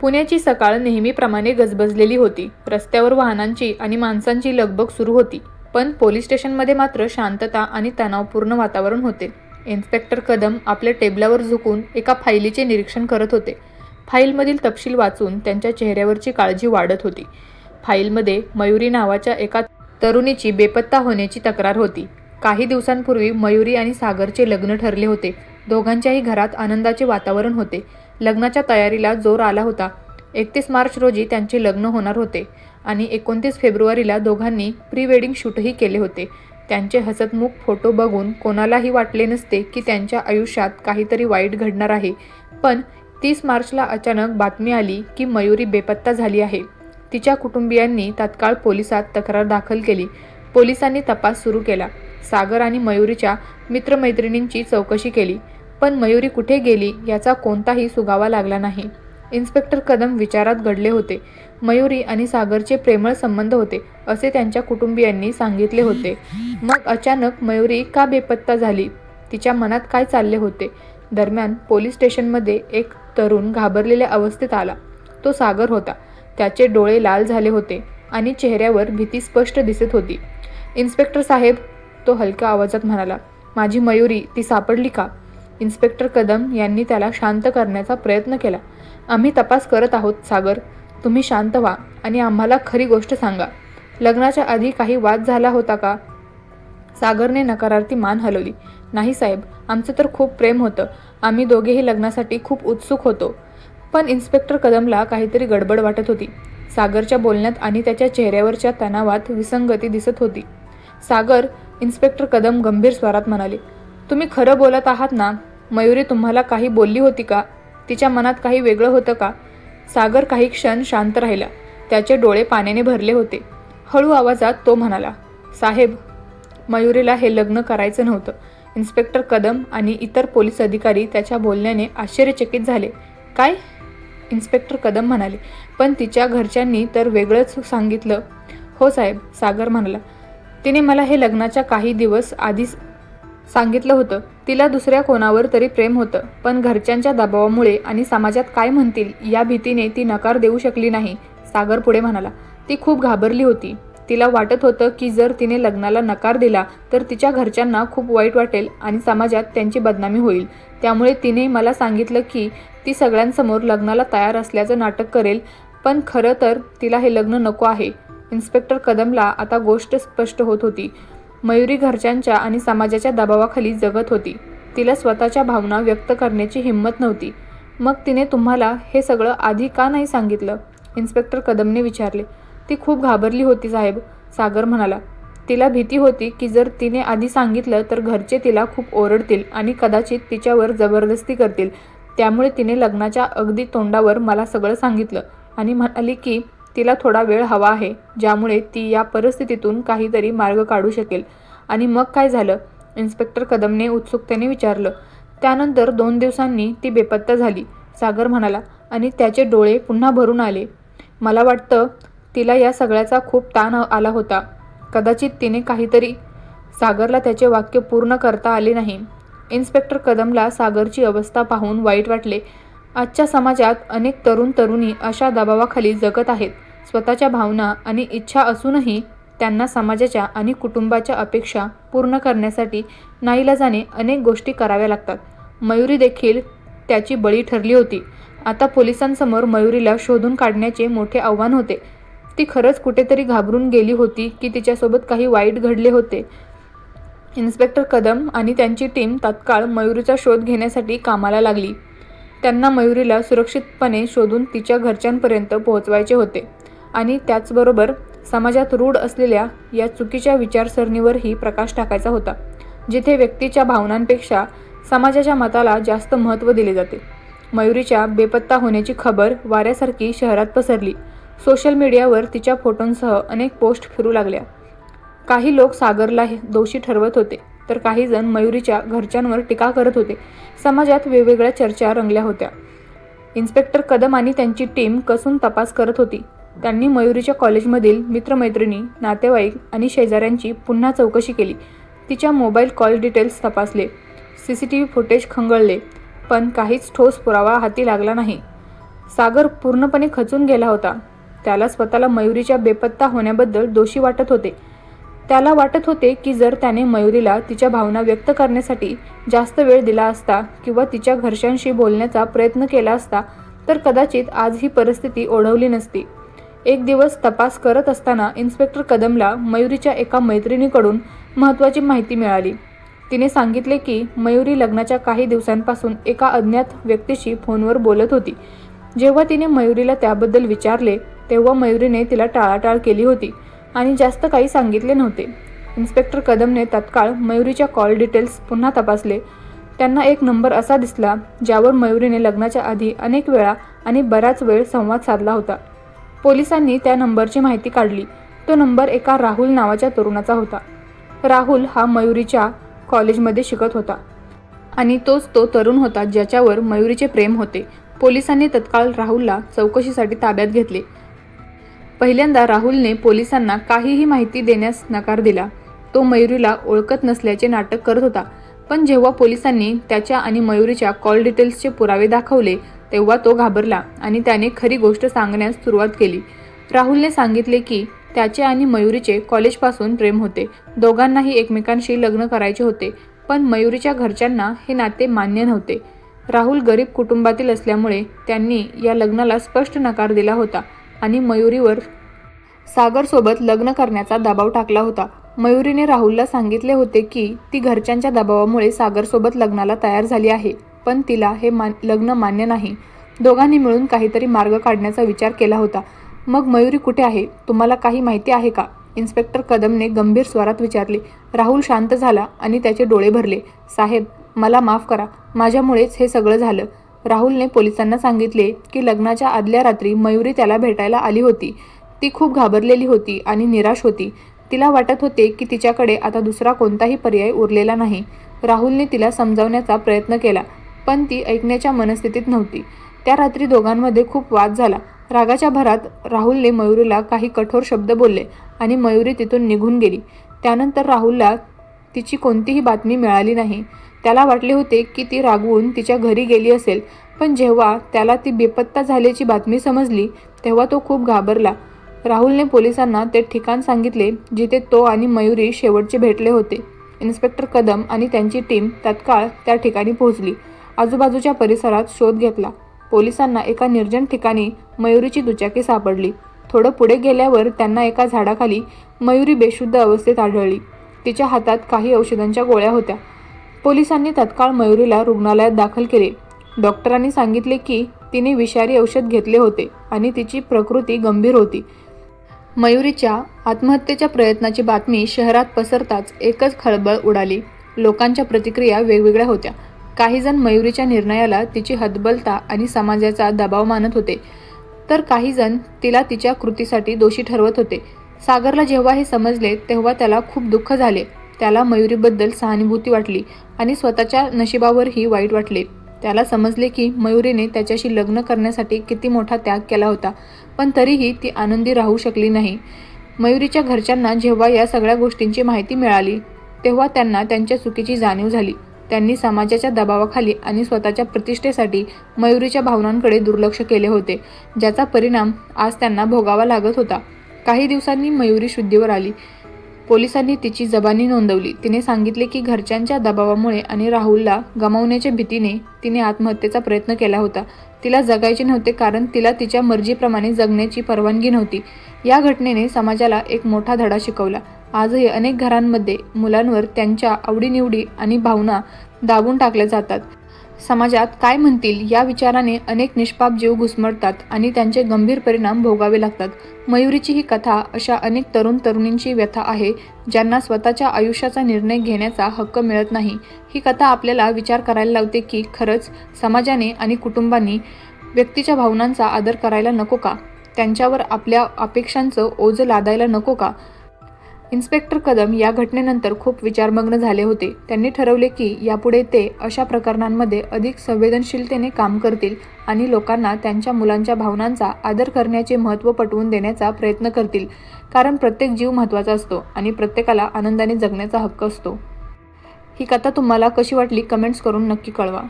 पुण्याची सकाळ नेहमीप्रमाणे गजबजलेली होती. रस्त्यावर वाहनांची आणि माणसांची लगबग सुरू होती. पण पोलीस स्टेशनमध्ये मात्र शांतता आणि तणावपूर्ण वातावरण होते. इन्स्पेक्टर कदम आपल्या टेबलावर झुकून एका फाईलीचे निरीक्षण करत होते. फाईलमधील तपशील वाचून त्यांच्या चेहऱ्यावरची काळजी वाढत होती. फाईलमध्ये मयुरी नावाच्या एका तरुणीची बेपत्ता होण्याची तक्रार होती. काही दिवसांपूर्वी मयुरी आणि सागरचे लग्न ठरले होते. दोघांच्याही घरात आनंदाचे वातावरण होते. लग्नाच्या तयारीला जोर आला होता. एकतीस मार्च रोजी त्यांचे लग्न होणार होते आणि एकोणतीस फेब्रुवारीला दोघांनी प्री वेडिंग शूटही केले होते. त्यांचे हसतमुख फोटो बघून कोणालाही वाटले नसते की त्यांच्या आयुष्यात काहीतरी वाईट घडणार आहे. पण तीस मार्चला अचानक बातमी आली की मयुरी बेपत्ता झाली आहे. तिच्या कुटुंबियांनी तात्काळ पोलिसात तक्रार दाखल केली. पोलिसांनी तपास सुरू केला. सागर आणि मयुरीच्या मित्रमैत्रिणींची चौकशी केली. पण मयुरी कुठे गेली याचा कोणताही सुगावा लागला नाही. इन्स्पेक्टर कदम विचारात घडले होते. मयुरी आणि सागरचे प्रेमळ संबंध होते असे त्यांच्या कुटुंबियांनी सांगितले होते. मग अचानक मयुरी का बेपत्ता झाली? तिच्या मनात काय चालले होते? दरम्यान पोलीस स्टेशनमध्ये एक तरुण घाबरलेल्या अवस्थेत आला. तो सागर होता. त्याचे डोळे लाल झाले होते आणि चेहऱ्यावर भीती स्पष्ट दिसत होती. इन्स्पेक्टर साहेब तो हलक्या आवाजात म्हणाला माझी मयुरी ती सापडली का? इन्स्पेक्टर कदम यांनी त्याला शांत करण्याचा प्रयत्न केला. आम्ही तपास करत आहोत सागर. तुम्ही शांत व्हा आणि आम्हाला खरी गोष्ट सांगा. लग्नाच्या आधी काही वाद झाला होता का? सागरने नकारार्थी मान हलवली. नाही साहेब आमचं तर खूप प्रेम होतं. आम्ही दोघेही लग्नासाठी खूप उत्सुक होतो. पण इन्स्पेक्टर कदमला काहीतरी गडबड वाटत होती. सागरच्या बोलण्यात आणि त्याच्या चेहऱ्यावरच्या तणावात विसंगती दिसत होती. सागर इन्स्पेक्टर कदम गंभीर स्वरात म्हणाले तुम्ही खरं बोलत आहात ना? मयुरी तुम्हाला काही बोलली होती का? तिच्या मनात काही वेगळं होतं का? सागर काही क्षण शांत राहिला. त्याचे डोळे पाण्याने भरले होते. हळू आवाजात तो म्हणाला साहेब मयुरीला हे लग्न करायचं नव्हतं. इन्स्पेक्टर कदम आणि इतर पोलीस अधिकारी त्याच्या बोलण्याने आश्चर्यचकित झाले. काय? इन्स्पेक्टर कदम म्हणाले पण तिच्या घरच्यांनी तर वेगळंच सांगितलं. हो साहेब सागर म्हणाला तिने मला हे लग्नाच्या काही दिवस आधीच सांगितलं होतं. तिला दुसऱ्या कोणावर तरी प्रेम होतं. पण घरच्यांच्या दबावामुळे आणि समाजात काय म्हणतील या भीतीने ती नकार देऊ शकली नाही सागर पुढे म्हणाला. ती खूप घाबरली होती. तिला वाटत होतं की जर तिने लग्नाला नकार दिला तर तिच्या घरच्यांना खूप वाईट वाटेल आणि समाजात त्यांची बदनामी होईल. त्यामुळे तिने मला सांगितलं की ती सगळ्यांसमोर लग्नाला तयार असल्याचं नाटक करेल पण खरं तर तिला हे लग्न नको आहे. इन्स्पेक्टर कदमला आता गोष्ट स्पष्ट होत होती. मयुरी घरच्यांच्या आणि समाजाच्या दबावाखाली जगत होती. तिला स्वतःच्या भावना व्यक्त करण्याची हिंमत नव्हती. मग तिने तुम्हाला हे सगळं आधी का नाही सांगितलं? इन्स्पेक्टर कदमने विचारले. ती खूप घाबरली होती साहेब सागर म्हणाला. तिला भीती होती की जर तिने आधी सांगितलं तर घरचे तिला खूप ओरडतील आणि कदाचित तिच्यावर जबरदस्ती करतील. त्यामुळे तिने लग्नाच्या अगदी तोंडावर मला सगळं सांगितलं आणि म्हणाली की तिला थोडा वेळ हवा आहे ज्यामुळे ती या परिस्थितीतून काहीतरी मार्ग काढू शकेल. आणि मग काय झालं? इन्स्पेक्टर कदमने उत्सुकतेने विचारलं. त्यानंतर दोन दिवसांनी ती बेपत्ता झाली. सागर म्हणाला आणि त्याचे डोळे पुन्हा भरून आले. मला वाटतं तिला या सगळ्याचा खूप ताण आला होता. कदाचित तिने काहीतरी सागरला त्याचे वाक्य पूर्ण करता आले नाही. इन्स्पेक्टर कदमला सागरची अवस्था पाहून वाईट वाटले. आजच्या समाजात अनेक तरुण तरुणी अशा दबावाखाली जगत आहेत. स्वतःच्या भावना आणि इच्छा असूनही त्यांना समाजाच्या आणि कुटुंबाच्या अपेक्षा पूर्ण करण्यासाठी नाईलाजाने अनेक गोष्टी कराव्या लागतात. मयुरी देखील त्याची बळी ठरली होती. आता पोलिसांसमोर मयुरीला शोधून काढण्याचे मोठे आव्हान होते. ती खरंच कुठेतरी घाबरून गेली होती की तिच्यासोबत काही वाईट घडले होते. इन्स्पेक्टर कदम आणि त्यांची टीम तात्काळ मयुरीचा शोध घेण्यासाठी कामाला लागली. त्यांना मयुरीला सुरक्षितपणे शोधून तिच्या घरच्यांपर्यंत पोहोचवायचे होते. आणि त्याचबरोबर समाजात रूढ असलेल्या या चुकीच्या विचारसरणीवरही प्रकाश टाकायचा होता जिथे व्यक्तीच्या भावनांपेक्षा समाजाच्या मताला जास्त महत्त्व दिले जाते. मयुरीच्या बेपत्ता होण्याची खबर वाऱ्यासारखी शहरात पसरली. सोशल मीडियावर तिच्या फोटोंसह अनेक पोस्ट फिरू लागल्या. काही लोक सागरला हे दोषी ठरवत होते. तर काही जण मयुरीच्या घरच्यांवर टीका करत होते. समाजात वेगवेगळ्या चर्चा रंगल्या होत्या. इन्स्पेक्टर कदम आणि त्यांची टीम कसून तपास करत होती. त्यांनी मयुरीच्या कॉलेजमधील मित्रमैत्रिणी नातेवाईक आणि शेजाऱ्यांची पुन्हा चौकशी केली. तिच्या मोबाईल कॉल डिटेल्स तपासले. C C T V footage खंगळले. पण काहीच ठोस पुरावा हाती लागला नाही. सागर पूर्णपणे खचून गेला होता. त्याला स्वतःला मयुरीच्या बेपत्ता होण्याबद्दल दोषी वाटत होते. त्याला वाटत होते की जर त्याने मयुरीला तिच्या भावना व्यक्त करण्यासाठी जास्त वेळ दिला असता किंवा तिच्या घरच्यांशी बोलण्याचा प्रयत्न केला असता तर कदाचित आज ही परिस्थिती ओढवली नसती. एक दिवस तपास करत असताना इन्स्पेक्टर कदमला मयुरीच्या एका मैत्रिणीकडून महत्त्वाची माहिती मिळाली. तिने सांगितले की मयुरी लग्नाच्या काही दिवसांपासून एका अज्ञात व्यक्तीशी फोनवर बोलत होती. जेव्हा तिने मयुरीला त्याबद्दल विचारले तेव्हा मयुरीने तिला टाळाटाळ केली होती. आणि जास्त काही सांगितले नव्हते. इन्स्पेक्टर कदमने तत्काळ मयुरीच्या कॉल डिटेल्स पुन्हा तपासले. त्यांना एक नंबर असा दिसला ज्यावर मयुरीने लग्नाच्या आधी अनेक वेळा आणि बराच वेळ संवाद साधला होता. पोलिसांनी त्या नंबरची माहिती काढली. तो नंबर एका राहुल नावाच्या तरुणाचा होता. राहुल हा मयुरीच्या कॉलेजमध्ये शिकत होता आणि तोच तो तरुण होता ज्याच्यावर मयुरीचे प्रेम होते. पोलिसांनी तत्काळ राहुलला चौकशीसाठी ताब्यात घेतले. पहिल्यांदा राहुलने पोलिसांना काहीही माहिती देण्यास नकार दिला. तो मयुरीला ओळखत नसल्याचे नाटक करत होता. पण जेव्हा पोलिसांनी त्याच्या आणि मयुरीच्या कॉल डिटेल्सचे पुरावे दाखवले तेव्हा तो घाबरला आणि त्याने खरी गोष्ट सांगण्यास सुरुवात केली. राहुलने सांगितले की त्याचे आणि मयुरीचे कॉलेजपासून प्रेम होते. दोघांनाही एकमेकांशी लग्न करायचे होते पण मयुरीच्या घरच्यांना हे नाते मान्य नव्हते. राहुल गरीब कुटुंबातील असल्यामुळे त्यांनी या लग्नाला स्पष्ट नकार दिला होता. आणि मयुरीवर सागरसोबत लग्न करण्याचा दबाव टाकला होता. मयुरीने राहुलला सांगितले होते की ती घरच्यांच्या दबावामुळे सागरसोबत लग्नाला तयार झाली आहे पण तिला हे मान लग्न मान्य नाही. दोघांनी मिळून काहीतरी मार्ग काढण्याचा विचार केला होता. मग मयुरी कुठे आहे? तुम्हाला काही माहिती आहे का? इन्स्पेक्टर कदमने गंभीर स्वरात विचारले. राहुल शांत झाला आणि त्याचे डोळे भरले. साहेब मला माफ करा. माझ्यामुळेच हे सगळं झालं. राहुलने पोलिसांना सांगितले की लग्नाच्या आदल्या रात्री मयुरी त्याला भेटायला आली होती. ती खूप घाबरलेली होती आणि निराश होती. तिला वाटत होते की तिच्याकडे आता दुसरा कोणताही पर्याय उरलेला नाही. राहुलने तिला समजावण्याचा प्रयत्न केला पण ती ऐकण्याच्या मनस्थितीत नव्हती. त्या रात्री दोघांमध्ये खूप वाद झाला. रागाच्या भरात राहुलने मयुरीला काही कठोर शब्द बोलले आणि मयुरी तिथून निघून गेली. त्यानंतर राहुलला तिची कोणतीही बातमी मिळाली नाही. त्याला वाटले होते की ती रागवून तिच्या घरी गेली असेल पण जेव्हा त्याला ती बेपत्ता झाल्याची बातमी समजली तेव्हा तो खूप घाबरला. राहुलने पोलिसांना ते ठिकाण सांगितले जिथे तो आणि मयुरी शेवटचे भेटले होते. इन्स्पेक्टर कदम आणि त्यांची टीम तत्काळ त्या ठिकाणी पोहोचली. आजूबाजूच्या परिसरात शोध घेतला. पोलिसांना एका निर्जन ठिकाणी मयुरीची दुचाकी सापडली. थोडं पुढे गेल्यावर त्यांना एका झाडाखाली मयुरी बेशुद्ध अवस्थेत आढळली. तिच्या हातात काही औषधांच्या गोळ्या होत्या. पोलिसांनी तत्काळ मयुरीला रुग्णालयात दाखल केले. डॉक्टरांनी सांगितले की तिने विषारी औषध घेतले होते आणि तिची प्रकृती गंभीर होती. मयुरीच्या आत्महत्येच्या प्रयत्नाची बातमी शहरात पसरताच एकच खळबळ उडाली. लोकांच्या प्रतिक्रिया वेगवेगळ्या होत्या. काहीजण मयुरीच्या निर्णयाला तिची हतबलता आणि समाजाचा दबाव मानत होते. तर काहीजण तिला तिच्या कृतीसाठी दोषी ठरवत होते. सागरला जेव्हा हे समजले तेव्हा त्याला खूप दुःख झाले. त्याला मयुरीबद्दल सहानुभूती वाटली आणि स्वतःच्या नशिबावरही वाईट वाटले. त्याला समजले की मयुरीने त्याच्याशी लग्न करण्यासाठी किती मोठा त्याग केला होता पण तरीही ती आनंदी राहू शकली नाही. मयुरीच्या घरच्यांना जेव्हा या सगळ्या गोष्टींची माहिती मिळाली तेव्हा त्यांना त्यांच्या चुकीची जाणीव झाली. त्यांनी समाजाच्या दबावाखाली आणि स्वतःच्या प्रतिष्ठेसाठी मयुरीच्या भावनांकडे दुर्लक्ष केले होते ज्याचा परिणाम आज त्यांना भोगावा लागत होता. काही दिवसांनी मयुरी शुद्धीवर आली. पोलिसांनी तिची जबानी नोंदवली. तिने सांगितले की घरच्यांच्या दबावामुळे आणि राहुलला गमावण्याच्या भीतीने तिने आत्महत्येचा प्रयत्न केला होता. तिला जगायचे नव्हते कारण तिला तिच्या मर्जीप्रमाणे जगण्याची परवानगी नव्हती. या घटनेने समाजाला एक मोठा धडा शिकवला. आजही अनेक घरांमध्ये मुलांवर त्यांच्या आवडीनिवडी आणि भावना दाबून टाकल्या जातात. समाजात काय म्हणतील या विचाराने अनेक निष्पाप जीव घुसमटतात आणि त्यांचे गंभीर परिणाम भोगावे लागतात. मयुरीची ही कथा अशा अनेक तरुण तरुणींची व्यथा आहे ज्यांना स्वतःच्या आयुष्याचा निर्णय घेण्याचा हक्क मिळत नाही. ही कथा आपल्याला विचार करायला लावते की खरंच समाजाने आणि कुटुंबांनी व्यक्तीच्या भावनांचा आदर करायला नको का? त्यांच्यावर आपल्या अपेक्षांचं ओझं लादायला नको का? इन्स्पेक्टर कदम या घटनेनंतर खूप विचारमग्न झाले होते. त्यांनी ठरवले की यापुढे ते अशा प्रकरणांमध्ये अधिक संवेदनशीलतेने काम करतील आणि लोकांना त्यांच्या मुलांच्या भावनांचा आदर करण्याचे महत्त्व पटवून देण्याचा प्रयत्न करतील कारण प्रत्येक जीव महत्त्वाचा असतो आणि प्रत्येकाला आनंदाने जगण्याचा हक्क असतो. ही कथा तुम्हाला कशी वाटली कमेंट्स करून नक्की कळवा.